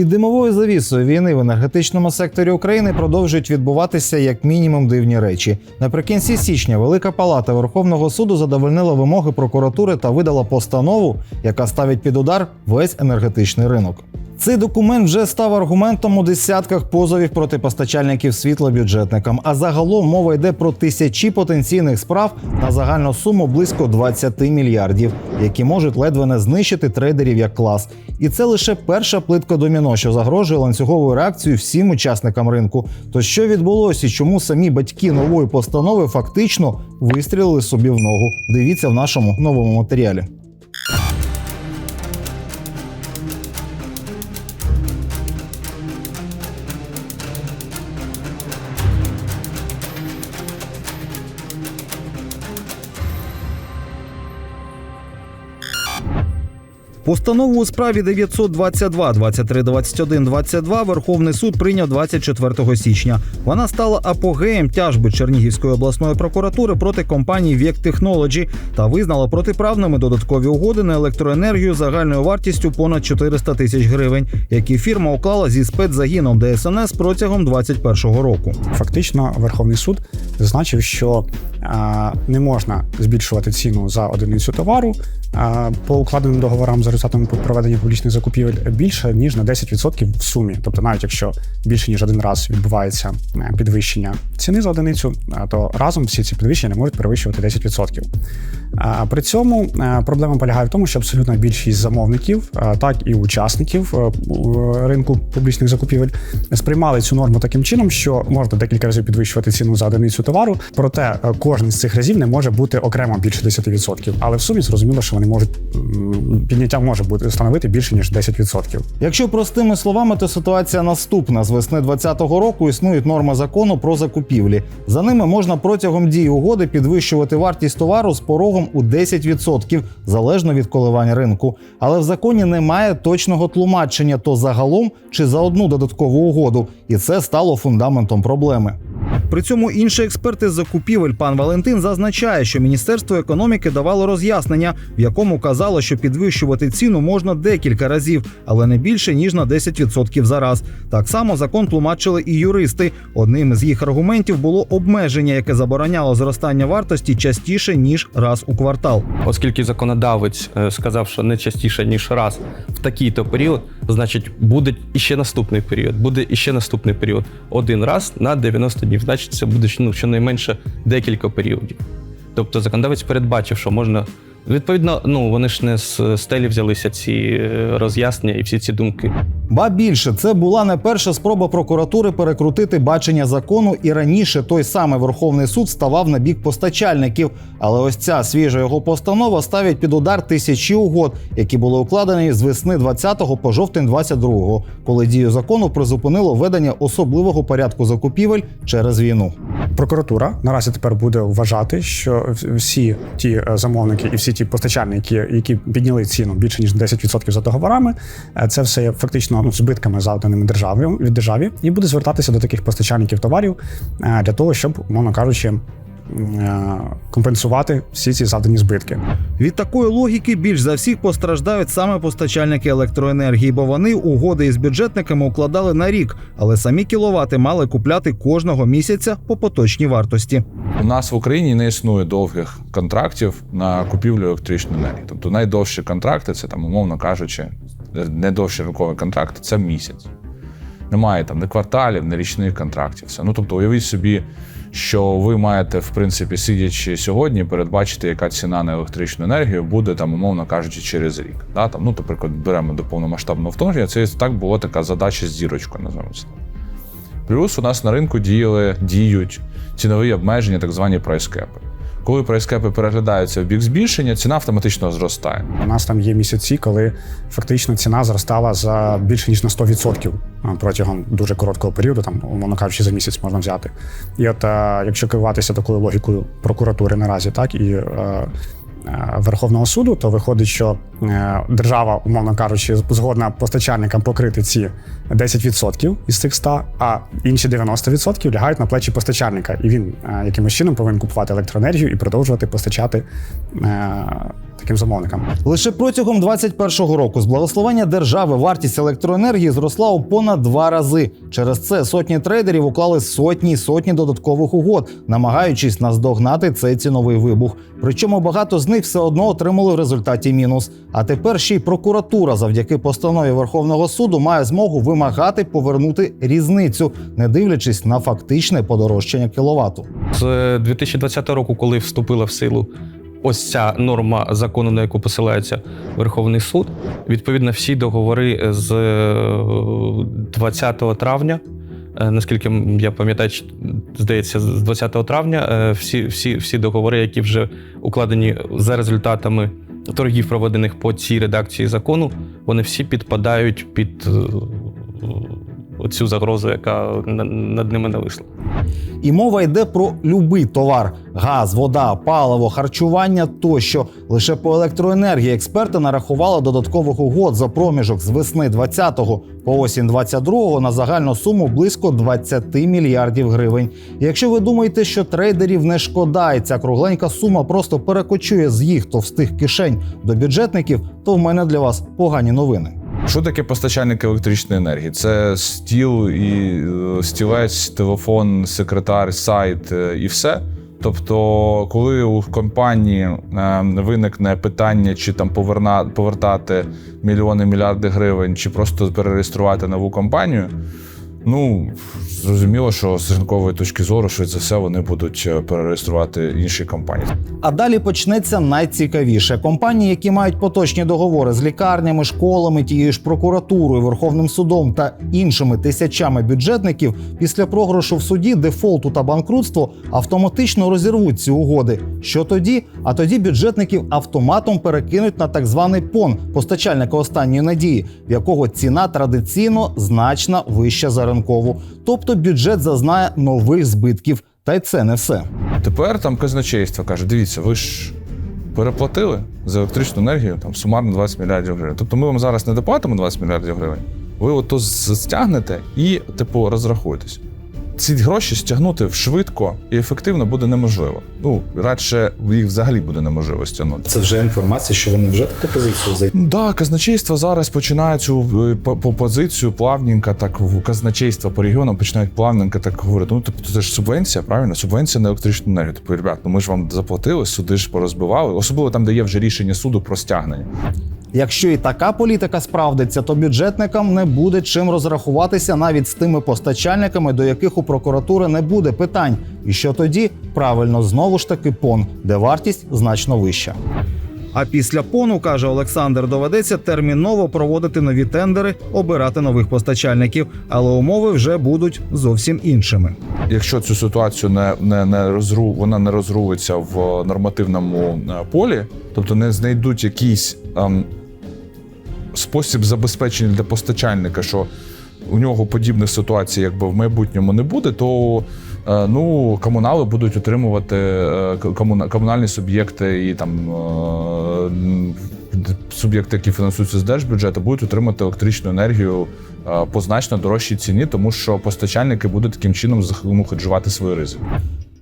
Під димовою завісою війни в енергетичному секторі України продовжують відбуватися як мінімум дивні речі. Наприкінці січня Велика Палата Верховного суду задовольнила вимоги прокуратури та видала постанову, яка ставить під удар весь енергетичний ринок. Цей документ вже став аргументом у десятках позовів проти постачальників світла бюджетникам. А загалом мова йде про тисячі потенційних справ на загальну суму близько 20 мільярдів, які можуть ледве не знищити трейдерів як клас. І це лише перша плитка доміно, що загрожує ланцюговою реакцією всім учасникам ринку. То що відбулося і чому самі батьки нової постанови фактично вистрілили собі в ногу? Дивіться в нашому новому матеріалі. Постанову у справі 922 23 21 22 Верховний суд прийняв 24 січня. Вона стала апогеєм тяжби Чернігівської обласної прокуратури проти компанії Век Технолоджі та визнала протиправними додаткові угоди на електроенергію загальною вартістю понад 400 тисяч гривень, які фірма уклала зі спецзагіном ДСНС протягом 2021 року. Фактично, Верховний суд зазначив, що не можна збільшувати ціну за одиницю товару по укладеним договорам за результатами проведення публічних закупівель більше ніж на 10% в сумі. Тобто, навіть якщо більше ніж один раз відбувається е, підвищення ціни за одиницю, то разом всі ці підвищення не можуть перевищувати 10%. При цьому е, проблема полягає в тому, що абсолютна більшість замовників, е, так і учасників е, ринку публічних закупівель сприймали цю норму таким чином, що можна декілька разів підвищувати ціну за одиницю товару, проте кожен з цих разів не може бути окремо більше 10%. Але в сумі зрозуміло, що вони можуть підняття може бути становити більше ніж 10%. Якщо простими словами, то ситуація наступна: з весни 2020 року існують норми закону про закупівлі. За ними можна протягом дії угоди підвищувати вартість товару з порогом у 10%, залежно від коливань ринку. Але в законі немає точного тлумачення то загалом чи за одну додаткову угоду, і це стало фундаментом проблеми. При цьому інший експерт із закупівель пан Валентин зазначає, що Міністерство економіки давало роз'яснення, в якому казало, що підвищувати ціну можна декілька разів, але не більше ніж на 10% за раз. Так само закон тлумачили і юристи. Одним з їх аргументів було обмеження, яке забороняло зростання вартості частіше ніж раз у квартал. Оскільки законодавець е, сказав, що не частіше ніж раз в такий-то період, значить буде іще наступний період, буде іще наступний період. Один раз на 90 днів. Значить, це буде ну, щонайменше декілька періодів. Тобто законодавець передбачив, що можна. Відповідно, ну вони ж не з стелі взялися ці е, роз'яснення і всі ці думки. Ба більше це була не перша спроба прокуратури перекрутити бачення закону, і раніше той самий Верховний суд ставав на бік постачальників. Але ось ця свіжа його постанова ставить під удар тисячі угод, які були укладені з весни 20-го по жовтень 22-го, коли дію закону призупинило введення особливого порядку закупівель через війну. Прокуратура наразі тепер буде вважати, що всі ті е, замовники і всі ті постачальники, які підняли ціну більше ніж 10% за договорами, е, це все є ну, збитками завданими державі від державі, і буде звертатися до таких постачальників товарів е, для того, щоб, умовно кажучи, е, компенсувати всі ці завдані збитки. Від такої логіки більш за всіх постраждають саме постачальники електроенергії, бо вони угоди із бюджетниками укладали на рік, але самі кіловати мали купляти кожного місяця по поточній вартості. У нас в Україні не існує довгих контрактів на купівлю електричної енергії. Тобто найдовші контракти це там, умовно кажучи, найдовші ринкові контракти це місяць. Немає там ні кварталів, ні річних контрактів. Все. Ну тобто, уявіть собі, що ви маєте, в принципі, сидячи сьогодні, передбачити, яка ціна на електричну енергію буде там, умовно кажучи, через рік. Да? Там, ну, наприклад, беремо до повномасштабного вторгнення. Це так була така задача з зірочкою, називаємо це. Плюс у нас на ринку діяли, діють цінові обмеження, так звані прайскепи. Коли прайскепи переглядаються в бік збільшення, ціна автоматично зростає. У нас там є місяці, коли фактично ціна зростала за більше ніж на 100% протягом дуже короткого періоду, там, умовно кажучи, за місяць можна взяти. І от е, якщо керуватися такою логікою прокуратури наразі, так і е, Верховного суду, то виходить, що е, держава, умовно кажучи, згодна постачальникам покрити ці 10% із цих 100, а інші 90% лягають на плечі постачальника, і він е, якимось чином повинен купувати електроенергію і продовжувати постачати е, таким замовникам. Лише протягом 2021 року з благословення держави вартість електроенергії зросла у понад два рази. Через це сотні трейдерів уклали сотні й сотні додаткових угод, намагаючись наздогнати цей ціновий вибух. Причому багато з них все одно отримали в результаті мінус. А тепер ще й прокуратура завдяки постанові Верховного суду має змогу вимагати повернути різницю, не дивлячись на фактичне подорожчання кіловату. З 2020 року, коли вступила в силу ось ця норма закону, на яку посилається Верховний суд, відповідно, всі договори з е, 20 травня. Е, Наскільки я пам'ятаю, здається, з 20 травня е, всі, всі, всі договори, які вже укладені за результатами торгів, проведених по цій редакції закону, вони всі підпадають під е, цю загрозу, яка над ними нависла. І мова йде про любий товар: газ, вода, паливо, харчування тощо. Лише по електроенергії експерти нарахували додаткових угод за проміжок з весни 20-го по осінь 22-го на загальну суму близько 20 мільярдів гривень. Якщо ви думаєте, що трейдерів не шкода, і ця кругленька сума просто перекочує з їх товстих кишень до бюджетників, то в мене для вас погані новини. Що таке постачальник електричної енергії? Це стіл і е, стілець, телефон, секретар, сайт е, і все. Тобто, коли у компанії е, виникне питання, чи там поверна, повертати мільйони мільярди гривень, чи просто перереєструвати нову компанію, ну зрозуміло, що з ринкової точки зору, що за все вони будуть е, перереєструвати інші компанії. А далі почнеться найцікавіше. Компанії, які мають поточні договори з лікарнями, школами, тією ж прокуратурою, Верховним судом та іншими тисячами бюджетників, після програшу в суді, дефолту та банкрутство автоматично розірвуть ці угоди. Що тоді? А тоді бюджетників автоматом перекинуть на так званий пон постачальника останньої надії, в якого ціна традиційно значно вища за ринкову. Тобто бюджет зазнає нових збитків. Та й це не все. Тепер там казначейство каже: дивіться, ви ж переплатили за електричну енергію там сумарно 20 мільярдів гривень. Тобто ми вам зараз не доплатимо 20 мільярдів гривень. Ви ото то стягнете і, типу, розрахуєтесь. Ці гроші стягнути швидко і ефективно буде неможливо. Ну, радше їх взагалі буде неможливо стягнути. Це вже інформація, що вони вже таку позицію зайти. Ну да, казначейство зараз починає цю по, по позицію плавненько, так в казначейство по регіонам починають плавненько так говорити. Ну, тобто це ж субвенція, правильно? Субвенція на електричну енергію. Тобто, ребят, ну ми ж вам заплатили, суди ж порозбивали, особливо там, де є вже рішення суду про стягнення. Якщо і така політика справдиться, то бюджетникам не буде чим розрахуватися навіть з тими постачальниками, до яких у прокуратури не буде питань. І що тоді? Правильно, знову ж таки пон, де вартість значно вища. А після пону, каже Олександр, доведеться терміново проводити нові тендери, обирати нових постачальників, але умови вже будуть зовсім іншими. Якщо цю ситуацію не, не, не розру, вона не розрулиться в нормативному е, полі, тобто не знайдуть якийсь ем, спосіб забезпечення для постачальника, що у нього подібних ситуацій, якби в майбутньому не буде, то е, ну, комунали будуть отримувати е, комунальні суб'єкти і там е, суб'єкти, які фінансуються з держбюджету, будуть отримати електричну енергію по значно дорожчій ціні, тому що постачальники будуть таким чином зах- ну, свої ризики.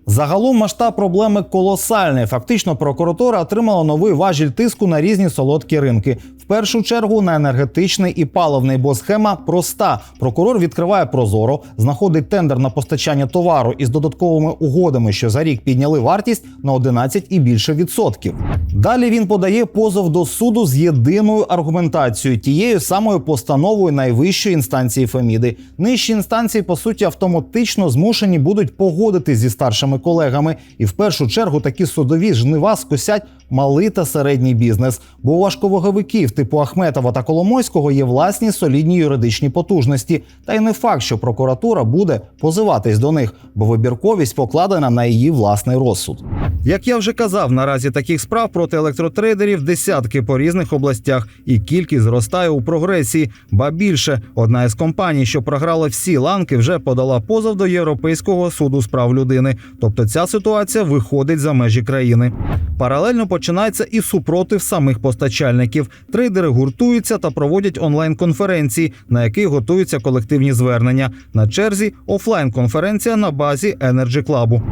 Загалом масштаб проблеми колосальний. Фактично, прокуратура отримала новий важіль тиску на різні солодкі ринки. Першу чергу на енергетичний і паливний, бо схема проста. Прокурор відкриває прозоро, знаходить тендер на постачання товару із додатковими угодами, що за рік підняли вартість на 11 і більше відсотків. Далі він подає позов до суду з єдиною аргументацією, тією самою постановою найвищої інстанції Феміди. Нижчі інстанції, по суті, автоматично змушені будуть погодити зі старшими колегами, і в першу чергу такі судові жнива скосять малий та середній бізнес. Бо у важковаговиків типу Ахметова та Коломойського є власні солідні юридичні потужності. Та й не факт, що прокуратура буде позиватись до них, бо вибірковість покладена на її власний розсуд. Як я вже казав, наразі таких справ проти електротрейдерів десятки по різних областях, і кількість зростає у прогресії. Ба більше одна із компаній, що програла всі ланки, вже подала позов до Європейського суду з прав людини. Тобто ця ситуація виходить за межі країни. Паралельно починається і супротив самих постачальників. Трейдери гуртуються та проводять онлайн-конференції, на яких готуються колективні звернення. На черзі офлайн-конференція на базі Energy Club.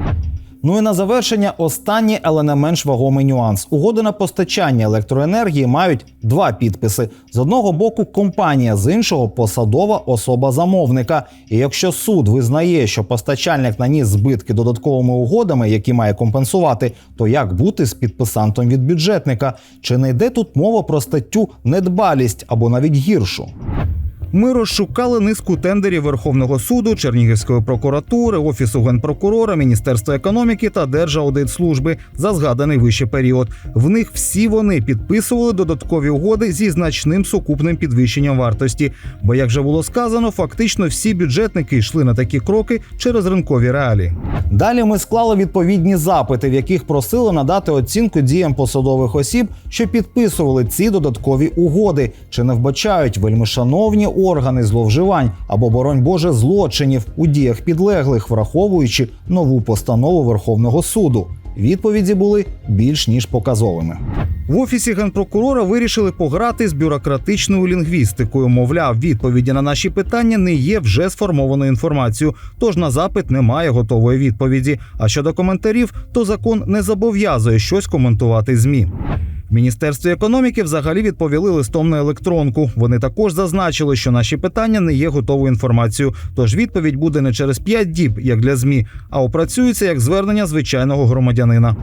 Ну і на завершення останній, але не менш вагомий нюанс. Угоди на постачання електроенергії мають два підписи: з одного боку компанія, з іншого посадова особа замовника. І якщо суд визнає, що постачальник наніс збитки додатковими угодами, які має компенсувати, то як бути з підписантом від бюджетника? Чи не йде тут мова про статтю недбалість або навіть гіршу? Ми розшукали низку тендерів Верховного суду, Чернігівської прокуратури, Офісу генпрокурора, Міністерства економіки та Держаудитслужби за згаданий вище період. В них всі вони підписували додаткові угоди зі значним сукупним підвищенням вартості. Бо, як вже було сказано, фактично всі бюджетники йшли на такі кроки через ринкові реалії. Далі ми склали відповідні запити, в яких просили надати оцінку діям посадових осіб, що підписували ці додаткові угоди, чи не вбачають вельмишановні органи зловживань або, боронь Боже, злочинів у діях підлеглих, враховуючи нову постанову Верховного суду. Відповіді були більш ніж показовими. В офісі генпрокурора вирішили пограти з бюрократичною лінгвістикою. Мовляв, відповіді на наші питання не є вже сформованою інформацією, тож на запит немає готової відповіді. А щодо коментарів, то закон не зобов'язує щось коментувати змі. В Міністерстві економіки взагалі відповіли листом на електронку. Вони також зазначили, що наші питання не є готовою інформацією. Тож відповідь буде не через 5 діб, як для змі, а опрацюється як звернення звичайного громадянина.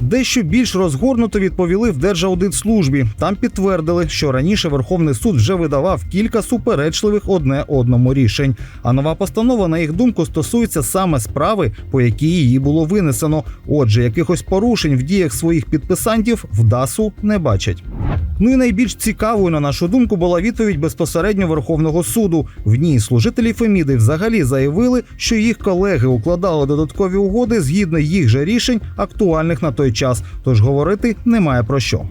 Дещо більш розгорнуто відповіли в Держаудитслужбі. Там підтвердили, що раніше Верховний суд вже видавав кілька суперечливих одне одному рішень. А нова постанова, на їх думку, стосується саме справи, по якій її було винесено. Отже, якихось порушень в діях своїх підписантів в ДАСу не бачать. Ну і найбільш цікавою, на нашу думку, була відповідь безпосередньо Верховного суду. В ній служителі Феміди взагалі заявили, що їх колеги укладали додаткові угоди згідно їх же рішень, актуальних на той час. Тож говорити немає про що.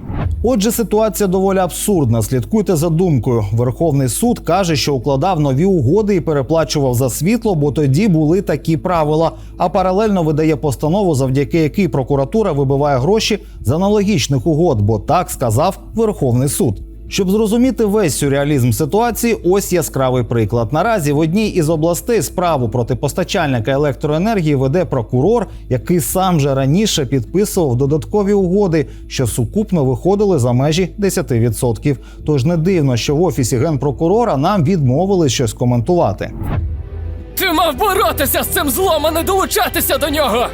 Отже, ситуація доволі абсурдна. Слідкуйте за думкою. Верховний суд каже, що укладав нові угоди і переплачував за світло, бо тоді були такі правила. А паралельно видає постанову, завдяки якій прокуратура вибиває гроші з аналогічних угод, бо так сказав Верховний суд. Щоб зрозуміти весь сюрреалізм ситуації, ось яскравий приклад. Наразі в одній із областей справу проти постачальника електроенергії веде прокурор, який сам же раніше підписував додаткові угоди, що сукупно виходили за межі 10%. Тож не дивно, що в офісі генпрокурора нам відмовили щось коментувати. Ти мав боротися з цим злом, а не долучатися до нього!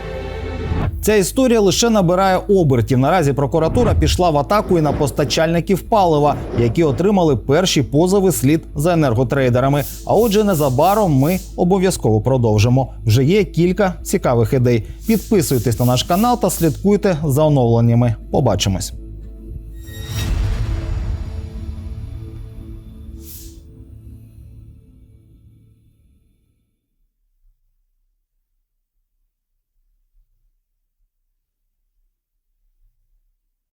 Ця історія лише набирає обертів. Наразі прокуратура пішла в атаку і на постачальників палива, які отримали перші позови слід за енерготрейдерами. А отже, незабаром ми обов'язково продовжимо. Вже є кілька цікавих ідей. Підписуйтесь на наш канал та слідкуйте за оновленнями. Побачимось.